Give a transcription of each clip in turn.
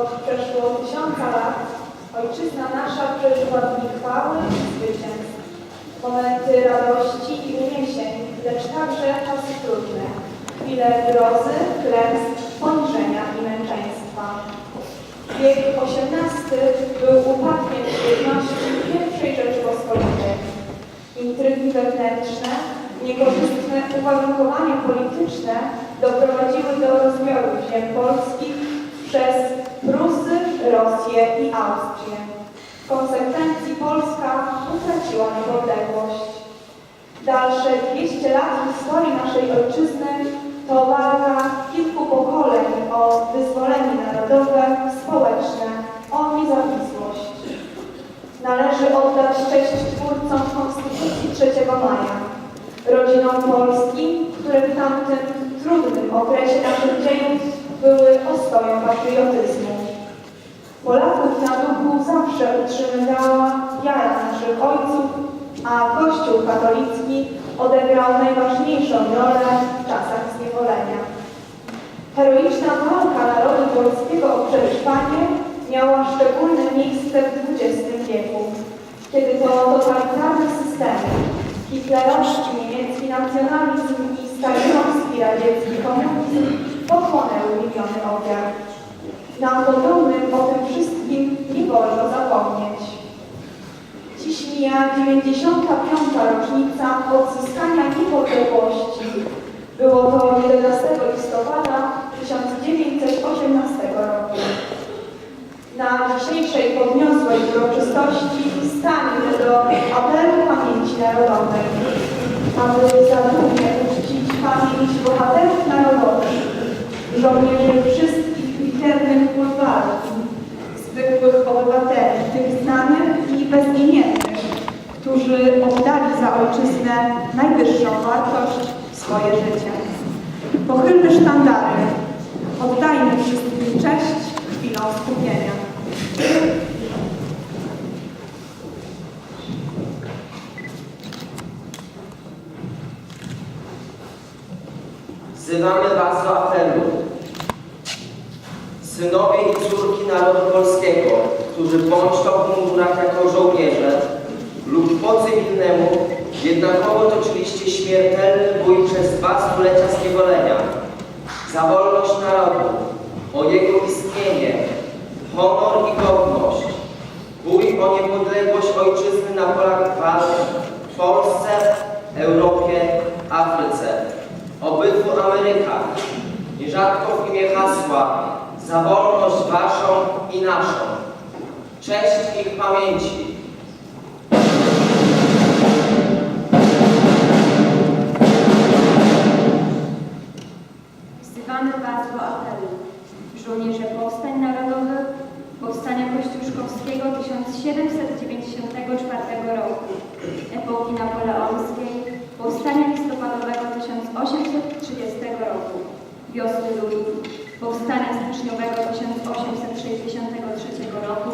Od przeszło tysiąca lat ojczyzna nasza przeżyła dni chwały i zwycięstw, momenty radości i uniesień, lecz także czasy trudne, chwile grozy, klęsk, poniżenia i męczeństwa. Wiek XVIII był upadkiem świetności pierwszej Rzeczypospolitej. Intrygi wewnętrzne, niekorzystne uwarunkowania polityczne doprowadziły do rozbioru ziem polskich przez Prusy, Rosję i Austrię. W konsekwencji Polska utraciła niepodległość. Dalsze 200 lat historii naszej ojczyzny to walka kilku pokoleń o wyzwolenie narodowe, społeczne, o niezawisłość. Należy oddać cześć twórcom Konstytucji 3 maja, rodzinom polskim, które w tamtym trudnym okresie naszych dziejów były ostoją patriotyzmu. Polaków na duchu zawsze utrzymywała wiara naszych ojców, a Kościół katolicki odegrał najważniejszą rolę w czasach zniewolenia. Heroiczna walka narodu polskiego o przetrwanie miała szczególne miejsce w XX wieku, kiedy to totalitarne systemy, hitlerowski niemiecki nacjonalizm i stalinowski radziecki komunizm pochłonęły miliony ofiar. Nam potomnym o tym wszystkim nie wolno zapomnieć. Dziś mija 95. rocznica odzyskania niepodległości. Było to 11 listopada 1918 roku. Na dzisiejszej podniosłej uroczystości staniemy do apelu pamięci narodowej, aby zadumnie uczcić pamięć bohaterów narodowych, żołnierzy wszystkich liternych pól walki, zwykłych obywateli, tych znanych i bezimiennych, którzy oddali za ojczyznę najwyższą wartość swoje życie. Pochylmy sztandary, oddajmy wszystkim cześć chwilą skupienia. Wzywamy Was do apelu. Synowie i córki narodu polskiego, którzy to w mundurach jako żołnierze lub po cywilnemu, jednakowo toczyliście śmiertelny bój przez dwa stulecia zniewolenia. Za wolność narodu, o jego istnienie, honor i godność, bój o niepodległość ojczyzny na polach walk w Polsce, Europie, Afryce, obydwu Amerykach, nierzadko w imię hasła za wolność waszą i naszą. Cześć ich pamięci. Wzywamy Was do apelu. Żołnierze Powstań Narodowych, Powstania Kościuszkowskiego 1794 roku, epoki napoleońskiej, Powstania Listopadowego 1830 roku, Wiosny Ludów, Powstania Styczniowego 1863 roku,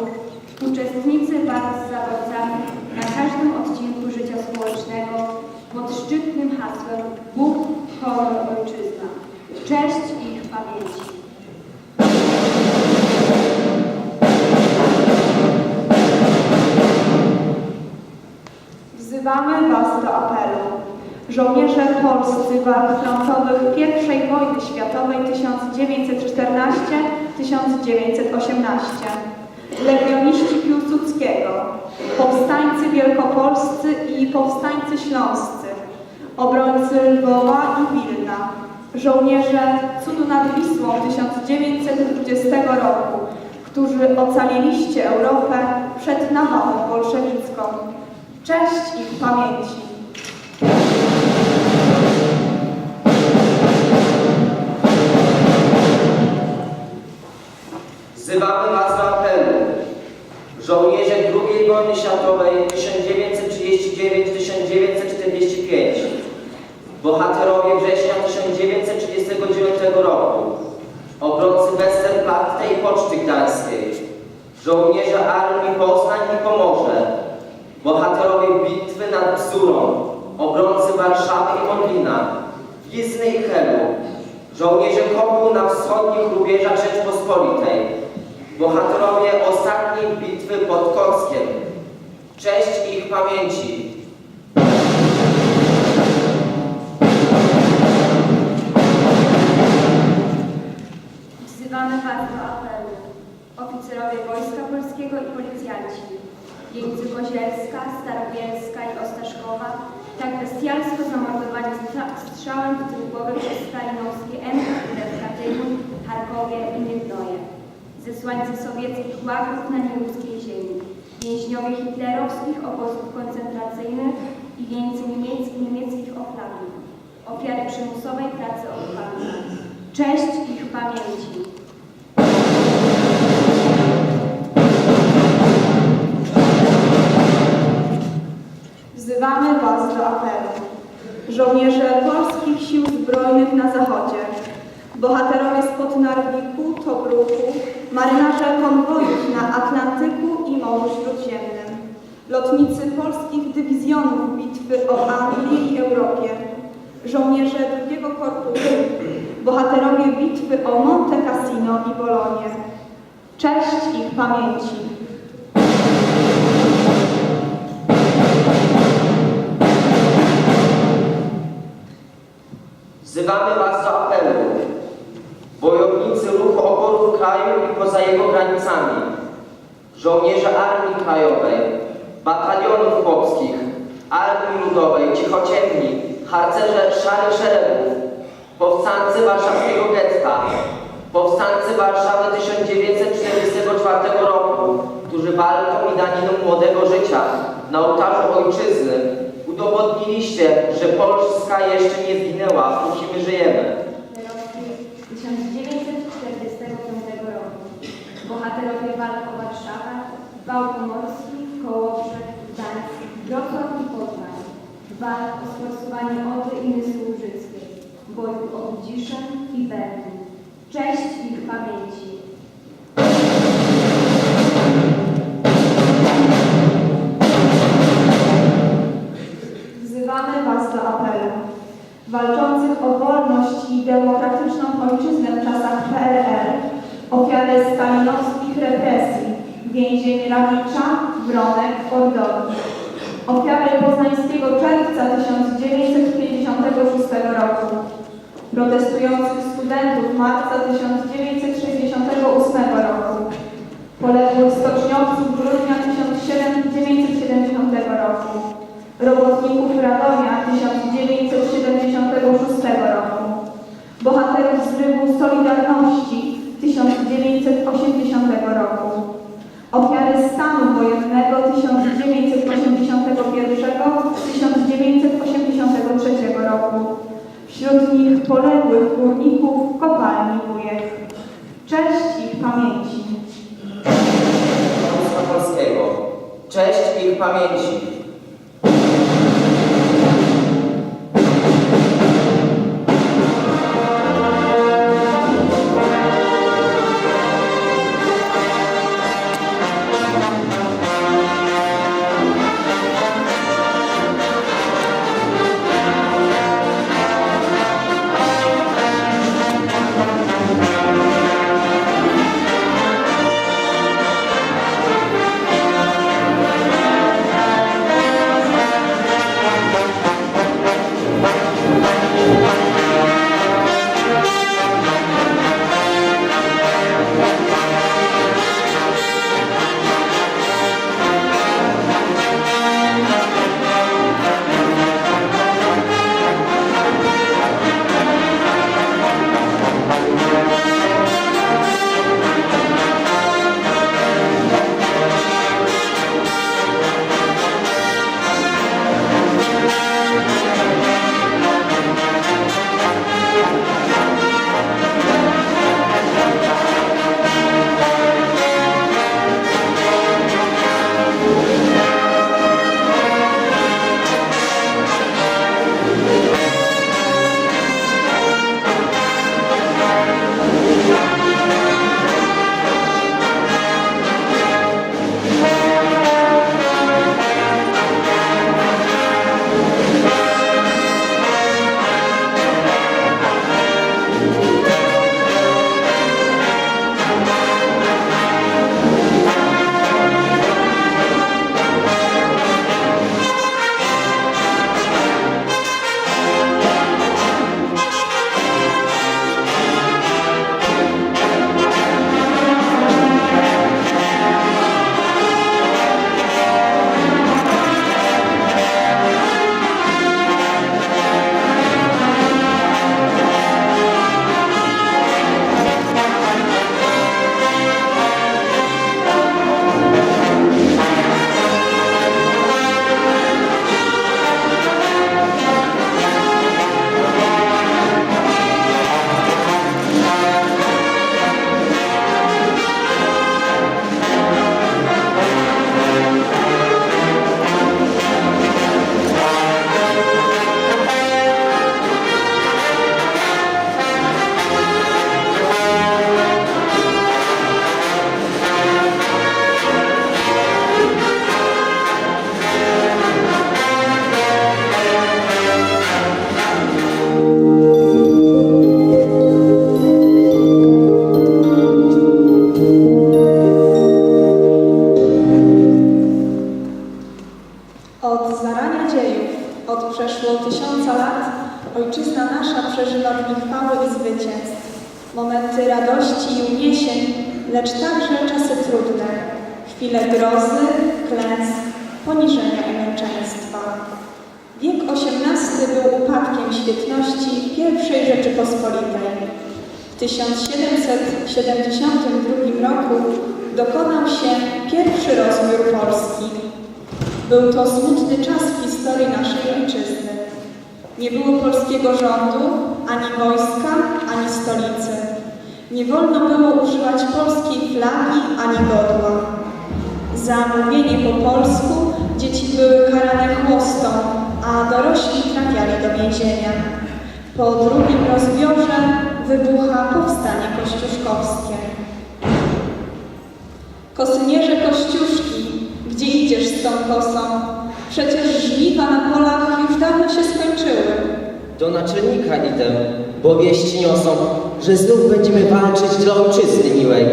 uczestnicy walk z zaborcami na każdym odcinku życia społecznego pod szczytnym hasłem Bóg, honor, ojczyzna. Cześć ich pamięci. Żołnierze polscy walk frontowych I wojny światowej 1914-1918, legioniści Piłsudskiego, powstańcy wielkopolscy i powstańcy śląscy, obrońcy Lwowa i Wilna, żołnierze cudu nad Wisłą 1920 roku, którzy ocaliliście Europę przed nawałą bolszewicką. Cześć ich pamięci. Wzywamy Was do apelu. Żołnierze II wojny światowej 1939-1945. Bohaterowie września 1939 roku. Obrońcy Westerplatte i Poczty Gdańskiej. Żołnierze Armii Poznań i Pomorze. Bohaterowie bitwy nad Bzurą. Obrońcy Warszawy i Modlina. Gizny i Helu. Żołnierze Kopu na wschodnich rubieżach Rzeczpospolitej. Bohaterowie ostatniej bitwy pod Kockiem. Cześć ich pamięci. Wzywamy Was do apelu. Oficerowie Wojska Polskiego i policjanci. Jeńcy Kozielska, Starobielska i Ostaszkowa, tak bestialsko zamordowani strzałem w tył przez stalinowskie NKWD w Katyniu, Charkowie. Zesłańcy sowieckich łagów na nieludzkiej ziemi. Więźniowie hitlerowskich obozów koncentracyjnych i jeńcy niemiec- niemieckich oflagów. Ofiary przymusowej pracy okupanta. Cześć ich pamięci. Wzywamy Was do apelu. Żołnierze polskich sił zbrojnych na zachodzie, bohaterowie spod Narwiku, Tobruku, marynarze konwojów na Atlantyku i Morzu Śródziemnym, lotnicy polskich dywizjonów bitwy o Anglię i Europie, żołnierze drugiego korpusu, bohaterowie bitwy o Monte Cassino i Bolognie. Cześć ich pamięci. Wzywamy Was do apelu. Wojownicy ruchu oporu w kraju i poza jego granicami. Żołnierze Armii Krajowej, batalionów chłopskich, Armii Ludowej, Cichociemni, harcerze Szarych Szeregów, powstańcy warszawskiego getta, powstańcy Warszawy 1944 roku, którzy walką i daniną młodego życia na ołtarzu ojczyzny udowodniliście, że Polska jeszcze nie zginęła, póki my żyjemy. Bohaterowie walk o Warszawę, Wał Pomorski, Kołobrzeg, Gdańsk, Wrocław i Poznań. Walk o sforsowanie Odry i Mysły Łużyckiej, bojów o Budziszyn i Berlin. Cześć ich pamięci. Cześć ich pamięci. Wojska Polskiego. Cześć ich pamięci. Nie było polskiego rządu, ani wojska, ani stolicy. Nie wolno było używać polskiej flagi ani godła. Za mówienie po polsku dzieci były karane chłostą, a dorośli trafiali do więzienia. Po drugim rozbiorze wybucha powstanie kościuszkowskie. Kosynierze Kościuszki, gdzie idziesz z tą kosą? Przecież żniwa na polach już dawno się skończyły. Do naczelnika idę, bo wieści niosą, że znów będziemy walczyć dla ojczyzny miłej.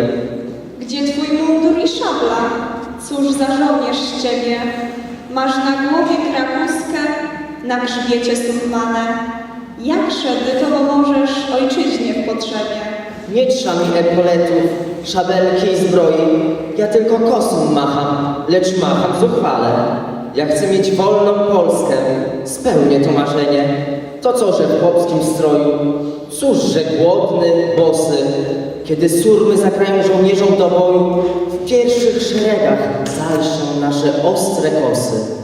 Gdzie twój mundur i szabla? Cóż za żołnierz z ciebie? Masz na głowie krakówskę, na grzbiecie suchmane. Jakże ty to pomożesz ojczyźnie w potrzebie? Nie trza mi epoletów, szabelki i zbroi. Ja tylko kosą macham, lecz macham zuchwale. Ja chcę mieć wolną Polskę, spełnię to marzenie. To co, że w chłopskim stroju? Cóż, że głodny, bosy, kiedy surmy zagrają żołnierzom do boju, w pierwszych szeregach zalszą nasze ostre kosy.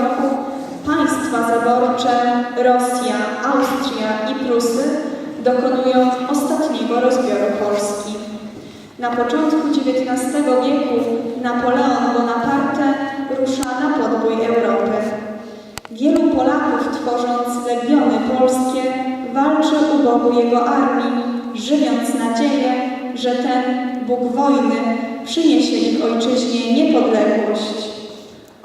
Roku państwa zaborcze Rosja, Austria i Prusy dokonują ostatniego rozbioru Polski. Na początku XIX wieku Napoleon Bonaparte rusza na podbój Europy. Wielu Polaków, tworząc legiony polskie, walczy u boku jego armii, żywiąc nadzieję, że ten Bóg wojny przyniesie ich ojczyźnie niepodległość.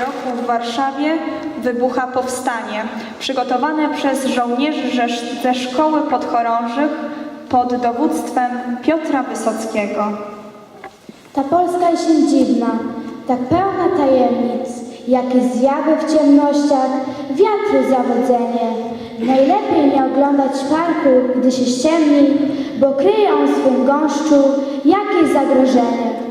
roku w Warszawie wybucha powstanie przygotowane przez żołnierzy ze- szkoły podchorążych pod dowództwem Piotra Wysockiego. Ta Polska się dziwna, tak pełna tajemnic, jakie zjawy w ciemnościach, wiatru zawodzenie. Najlepiej nie oglądać parku, gdy się ściemni, bo kryje on w swym gąszczu jakieś zagrożenie.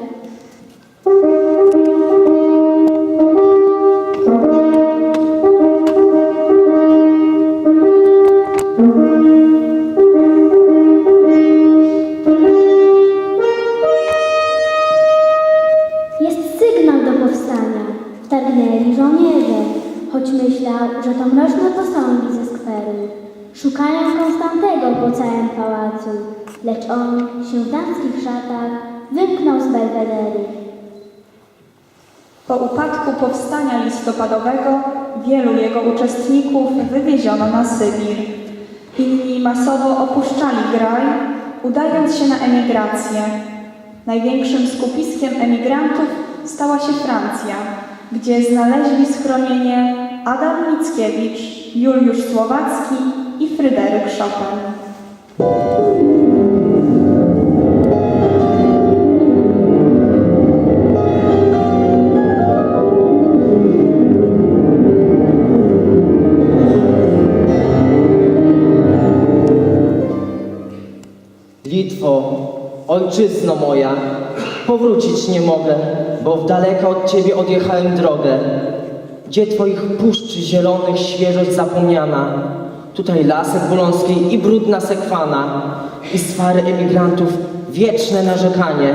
Szukają Konstantego po całym pałacu, lecz on się w damskich szatach wymknął z belwederu. Po upadku powstania listopadowego wielu jego uczestników wywieziono na Sybir. Inni masowo opuszczali kraj, udając się na emigrację. Największym skupiskiem emigrantów stała się Francja, gdzie znaleźli schronienie Adam Mickiewicz, Juliusz Słowacki i Fryderyk Chopin. Litwo, ojczyzno moja, powrócić nie mogę, bo w daleka od Ciebie odjechałem drogę. Gdzie Twoich puszczy zielonych świeżość zapomniana? Tutaj lasek bolonskiej i brudna sekwana i swary emigrantów wieczne narzekanie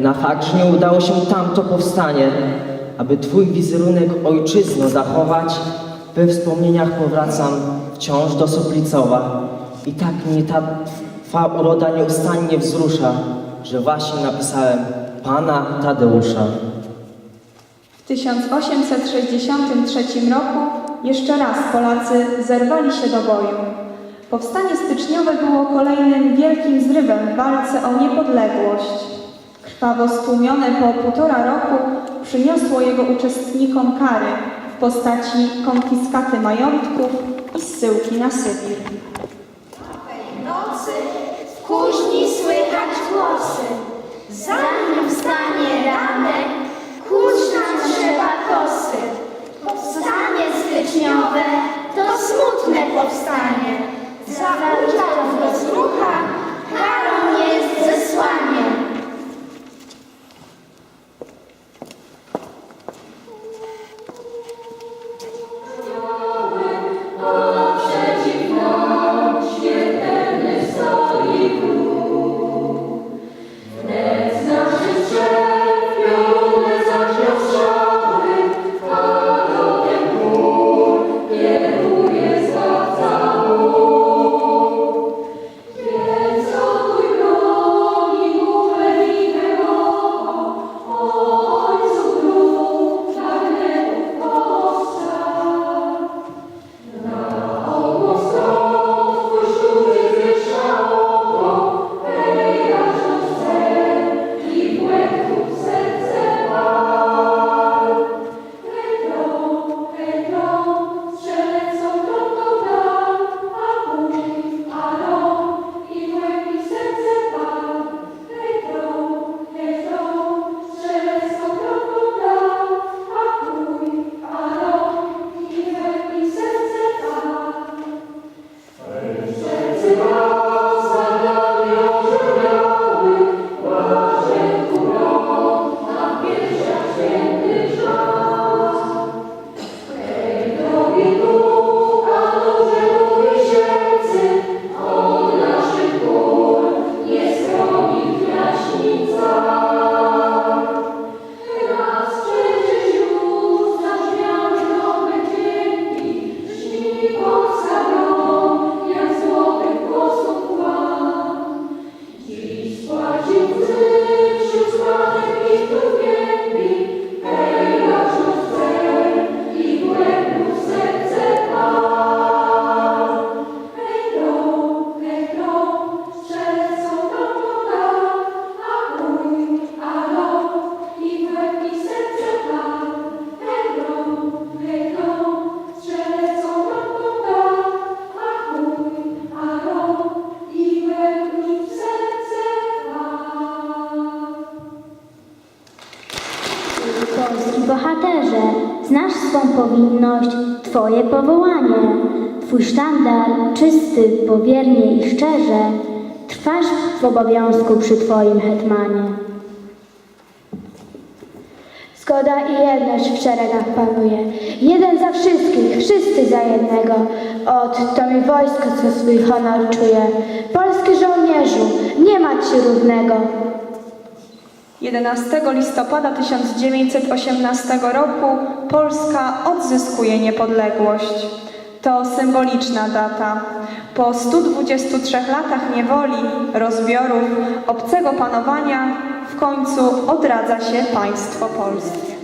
na fakt, że nie udało się tamto powstanie. Aby Twój wizerunek ojczyzno zachować, we wspomnieniach powracam wciąż do Soplicowa. I tak mnie ta Twa uroda nieustannie wzrusza, że właśnie napisałem Pana Tadeusza. W 1863 roku jeszcze raz Polacy zerwali się do boju. Powstanie styczniowe było kolejnym wielkim zrywem w walce o niepodległość. Krwawo stłumione po półtora roku przyniosło jego uczestnikom kary w postaci konfiskaty majątków i zsyłki na Sybir. nocy w kuźni słychać głosy. Czysty, powiernie i szczerze, trwasz w obowiązku przy Twoim hetmanie. Zgoda i jedność w szeregach panuje. Jeden za wszystkich, wszyscy za jednego. Ot, to mi wojsko, co swój honor czuje. Polski żołnierzu, nie ma ci równego. 11 listopada 1918 roku Polska odzyskuje niepodległość. To symboliczna data. Po 123 latach niewoli, rozbiorów, obcego panowania w końcu odradza się państwo polskie.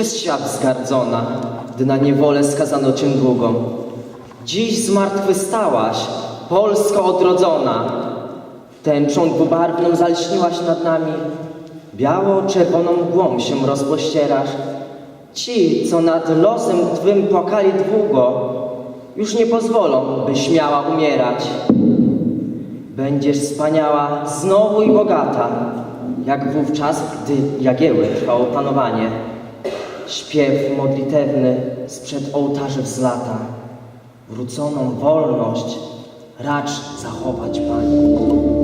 Przez świat zgardzona, gdy na niewolę skazano cię długą. Dziś zmartwychwstałaś, Polsko odrodzona. Tęczą dwubarwną zalśniłaś nad nami, biało-czerwoną mgłą się rozpościerasz. Ci, co nad losem twym płakali długo, już nie pozwolą, byś miała umierać. Będziesz wspaniała znowu i bogata, jak wówczas, gdy Jagieły trwało panowanie. Śpiew modlitewny sprzed ołtarzy wzlata. Wróconą wolność racz zachować, Panie.